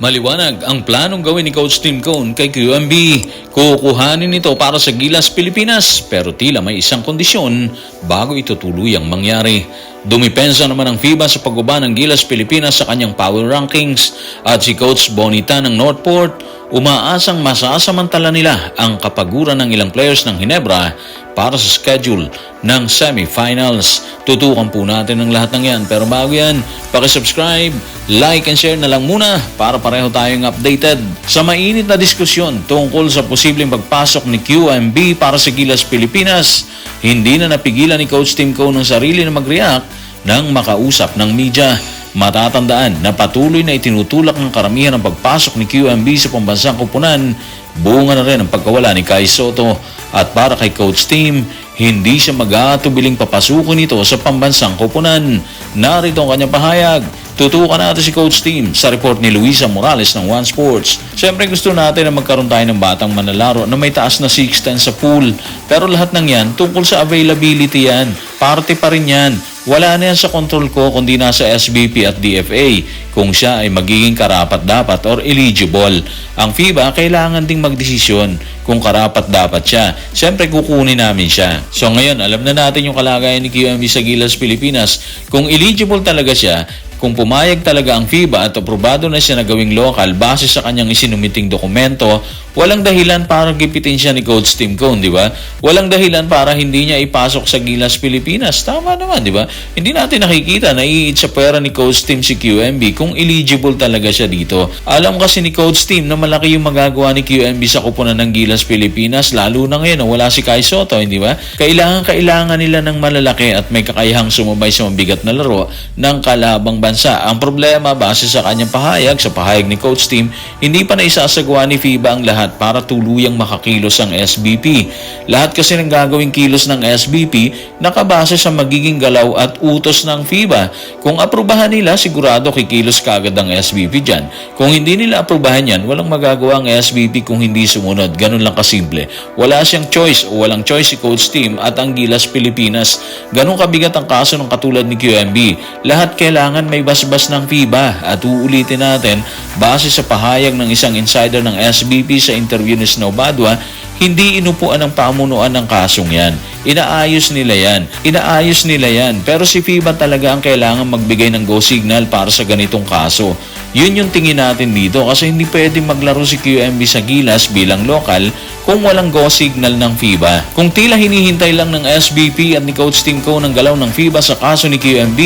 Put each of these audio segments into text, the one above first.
Maliwanag ang planong gawin ni Coach Tim Cone kay QMB. Kukuhanin ito para sa Gilas, Pilipinas pero tila may isang kondisyon bago ito tuluyang mangyari. Dumipensa naman ang FIBA sa pagbaba ng Gilas, Pilipinas sa kanyang power rankings at si Coach Bonita ng Northport umaasang masasamantala nila ang kapaguran ng ilang players ng Hinebra para sa schedule ng semifinals. Tutukan po natin ang lahat ng yan. Pero bago yan, pakisubscribe, like and share na lang muna para pareho tayong updated sa mainit na diskusyon tungkol sa posibleng pagpasok ni QMB para sa Gilas Pilipinas. Hindi na napigilan ni Coach Tim Cone ng sarili na mag-react nang makausap ng media. Matatandaan na patuloy na itinutulak ng karamihan ang pagpasok ni QMB sa pambansang kupunan, bunga na rin ang pagkawala ni Kai Soto at para kay Coach Team, hindi siya mag-aatubiling papasukin ito sa pambansang kupunan. Narito ang kanyang pahayag. Tutukan natin si Coach Team sa report ni Luisa Morales ng One Sports. Siyempre gusto natin na magkaroon tayo ng batang manlalaro na may taas na 6'10 sa pool. Pero lahat ng yan tungkol sa availability yan. Parte pa rin yan. Wala na yan sa control ko kundi nasa SBP at DFA kung siya ay magiging karapat dapat or eligible. Ang FIBA kailangan ding magdesisyon kung karapat dapat siya. Siyempre kukunin namin siya. So ngayon, alam na natin yung kalagayan ni QMB sa Gilas, Pilipinas. Kung eligible talaga siya, kung pumayag talaga ang FIBA at aprobado na siya na gawing local base sa kanyang isinumiting dokumento, walang dahilan para gipitin siya ni Coach Tim Cone, di ba? Walang dahilan para hindi niya ipasok sa Gilas Pilipinas. Tama naman, di ba? Hindi natin nakikita na iit sa pera ni Coach Tim si QMB kung eligible talaga siya dito. Alam kasi ni Coach Tim na malaki yung magagawa ni QMB sa kupunan ng Gilas Pilipinas, lalo na ngayon na wala si Kai Soto, hindi ba? Kailangan kailangan nila ng malalaki at may kakayahang sumabay sa mabigat na laro ng kalabang bansa. Ang problema base sa kanyang pahayag, sa pahayag ni Coach Tim, hindi pa na isasagawa ni FIBA ang lahat para tuluyang makakilos ang SBP. Lahat kasi ng gagawing kilos ng SBP nakabase sa magiging galaw at utos ng FIBA. Kung aprubahan nila, sigurado kikilos kagad ang SBP dyan. Kung hindi nila aprubahan yan, walang magagawa ang SBP kung hindi sumunod. Ganun lang kasimple. Wala siyang choice o walang choice si Coach Team at ang Gilas Pilipinas. Ganun kabigat ang kaso ng katulad ni QMB. Lahat kailangan may basbas ng FIBA at uulitin natin base sa pahayag ng isang insider ng SBP sa interview ni Snow Badwa, hindi inupuan ng pamunuan ng kasong yan. Inaayos nila yan. Inaayos nila yan. Pero si FIBA talaga ang kailangan magbigay ng go signal para sa ganitong kaso. Yun yung tingin natin dito kasi hindi pwedeng maglaro si QMB sa Gilas bilang lokal kung walang go signal ng FIBA. Kung tila hinihintay lang ng SBP at ni Coach Tim Cone ng galaw ng FIBA sa kaso ni QMB,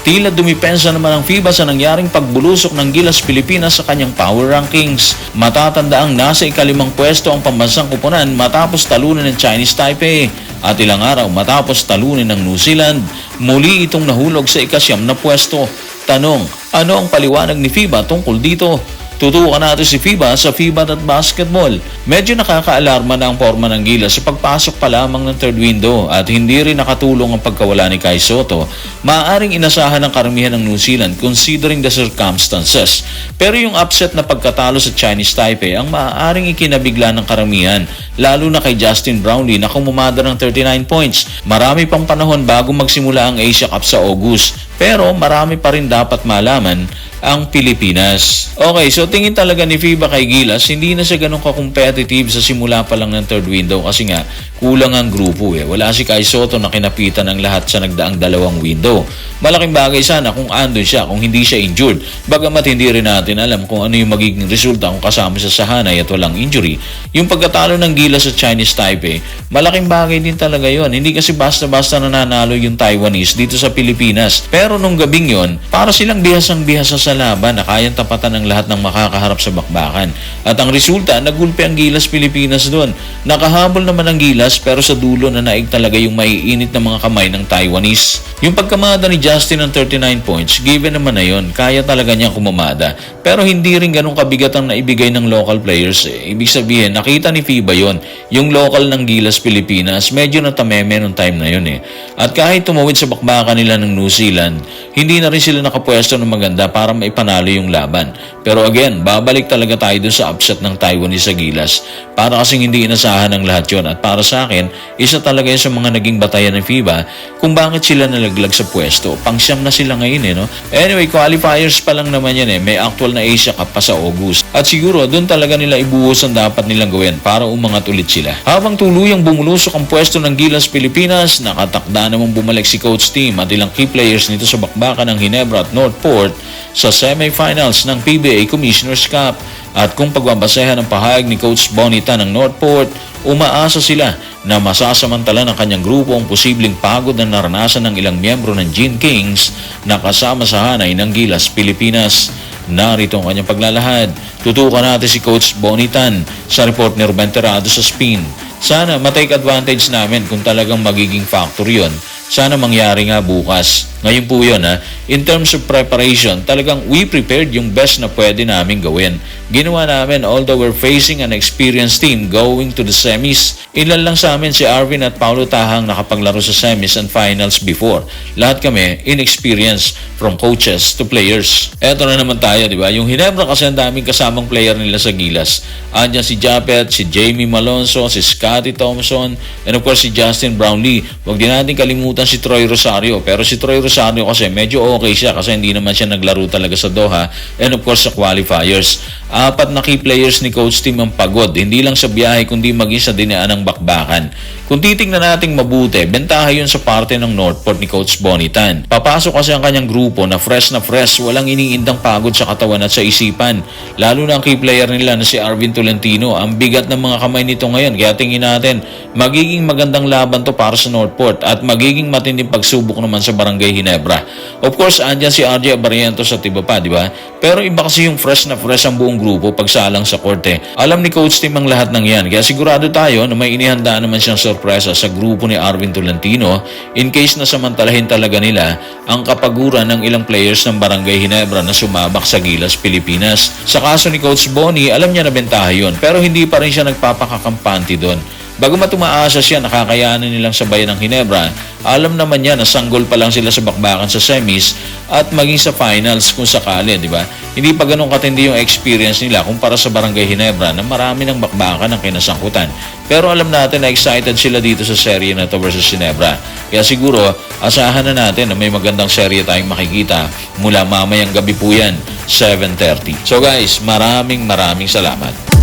Tila dumipensa naman ang FIBA sa nangyaring pagbulusok ng Gilas Pilipinas sa kanyang power rankings. Matatanda ang nasa ikalimang pwesto ang pambansang kupunan matapos talunan ng Chinese Taipei. At ilang araw matapos talunin ng New Zealand, muli itong nahulog sa ikasyam na pwesto. Tanong, ano ang paliwanag ni FIBA tungkol dito? Tutukan natin si FIBA sa FIBA at basketball. Medyo nakakaalarma na ang forma ng Gilas sa pagpasok pa lamang ng third window at hindi rin nakatulong ang pagkawala ni Kai Soto. Maaaring inasahan ng karamihan ng New Zealand considering the circumstances. Pero yung upset na pagkatalo sa Chinese Taipei ang maaaring ikinabigla ng karamihan, lalo na kay Justin Brownlee na kumumada ng 39 points. Marami pang panahon bago magsimula ang Asia Cup sa August, pero marami pa rin dapat malaman ang Pilipinas. Okay, so tingin talaga ni FIBA kay Gilas, hindi na siya ganun ka-competitive sa simula pa lang ng third window kasi nga kulang ang grupo eh. Wala si Kai Soto na kinapitan ng lahat sa nagdaang dalawang window. Malaking bagay sana kung andun siya, kung hindi siya injured. Bagamat hindi rin natin alam kung ano yung magiging resulta kung kasama sa hanay at walang injury. Yung pagkatalo ng Gilas sa Chinese Taipei, malaking bagay din talaga yon. Hindi kasi basta-basta nananalo yung Taiwanese dito sa Pilipinas. Pero nung gabing yon, para silang bihasang bihasa sa laban na kayang tapatan ng lahat ng makakaharap sa bakbakan. At ang resulta, nagulpi ang Gilas Pilipinas doon. Nakahabol naman ang Gilas pero sa dulo na naig talaga yung maiinit na mga kamay ng Taiwanese. Yung pagkamada ni Justin ng 39 points, given naman na yon, kaya talaga niya kumamada. Pero hindi rin ganun kabigat ang naibigay ng local players. Eh. Ibig sabihin, nakita ni FIBA yon, yung local ng Gilas Pilipinas, medyo natameme nung time na yun eh. At kahit tumawid sa bakbakan nila ng New Zealand, hindi na rin sila nakapwesto ng maganda para maipanalo yung laban. Pero again, babalik talaga tayo dun sa upset ng Taiwanese sa Gilas. Para kasing hindi inasahan ng lahat yon at para sa akin, isa talaga yun sa mga naging batayan ng FIBA kung bakit sila nalaglag sa pwesto. Pangsyam na sila ngayon eh, no? Anyway, qualifiers pa lang naman yan eh. May actual na Asia Cup pa sa August. At siguro, doon talaga nila ibuhos ang dapat nilang gawin para umangat ulit sila. Habang tuluyang bumulusok ang pwesto ng Gilas Pilipinas, nakatakda namang bumalik si Coach Team at ilang key players nito sa bakbakan ng Ginebra at Northport sa semifinals ng PBA Commissioner's Cup. At kung pagbabasehan ng pahayag ni Coach Bonita ng Northport, umaasa sila na masasamantala ng kanyang grupo ang posibleng pagod na naranasan ng ilang miyembro ng Gene Kings na kasama sa hanay ng Gilas Pilipinas. Narito ang kanyang paglalahad. Tutukan natin si Coach Bonitan sa report ni Ruben Terrado sa spin. Sana matake advantage namin kung talagang magiging factor yon. Sana mangyari nga bukas. Ngayon po yun ha. In terms of preparation, talagang we prepared yung best na pwede namin gawin. Ginawa namin although we're facing an experienced team going to the semis. Ilan lang sa amin si Arvin at Paulo Tahang nakapaglaro sa semis and finals before. Lahat kami inexperienced from coaches to players. Eto na naman tayo, di ba? Yung Hinebra kasi ang daming kasamang player nila sa Gilas. Andyan si Japet, si Jamie Malonzo, si Scotty Thompson, and of course si Justin Brownlee. Huwag din natin kalimutan si Troy Rosario. Pero si Troy Rosario kasi medyo okay siya kasi hindi naman siya naglaro talaga sa Doha and of course sa qualifiers. Apat na key players ni Coach Tim ang pagod. Hindi lang sa biyahe kundi maging sa dinaan ng bakbakan. Kung titingnan nating mabuti, bentaha yun sa parte ng Northport ni Coach Bonitan. Papasok kasi ang kanyang grupo na fresh na fresh, walang iniindang pagod sa katawan at sa isipan. Lalo na ang key player nila na si Arvin Tolentino. Ang bigat ng mga kamay nito ngayon. Kaya tingin natin, magiging magandang laban to para sa Northport at magiging matinding pagsubok naman sa Barangay Ginebra. Of course, andyan si RJ Barrientos sa Tiba pa, di ba? Pero iba kasi yung fresh na fresh ang buong grupo pagsalang sa korte. Alam ni Coach Tim ang lahat ng yan. Kaya sigurado tayo na may inihanda naman siyang sorpresa sa grupo ni Arvin Tolentino in case na samantalahin talaga nila ang kapaguran ng ilang players ng Barangay Ginebra na sumabak sa Gilas, Pilipinas. Sa kaso ni Coach Bonnie, alam niya na bentaha yun pero hindi pa rin siya nagpapakakampanti doon. Bagamat umaasa siya nakakayanan nilang sabayan ng Hinebra, alam naman niya na sanggol pa lang sila sa bakbakan sa semis at maging sa finals kung sakali, di ba? Hindi pa ganun katindi yung experience nila kumpara sa Barangay Hinebra na marami ng bakbakan ang kinasangkutan. Pero alam natin na excited sila dito sa serye na to versus Hinebra. Kaya siguro, asahan na natin na may magandang serye tayong makikita mula mamayang gabi po yan, 7.30. So guys, maraming maraming salamat.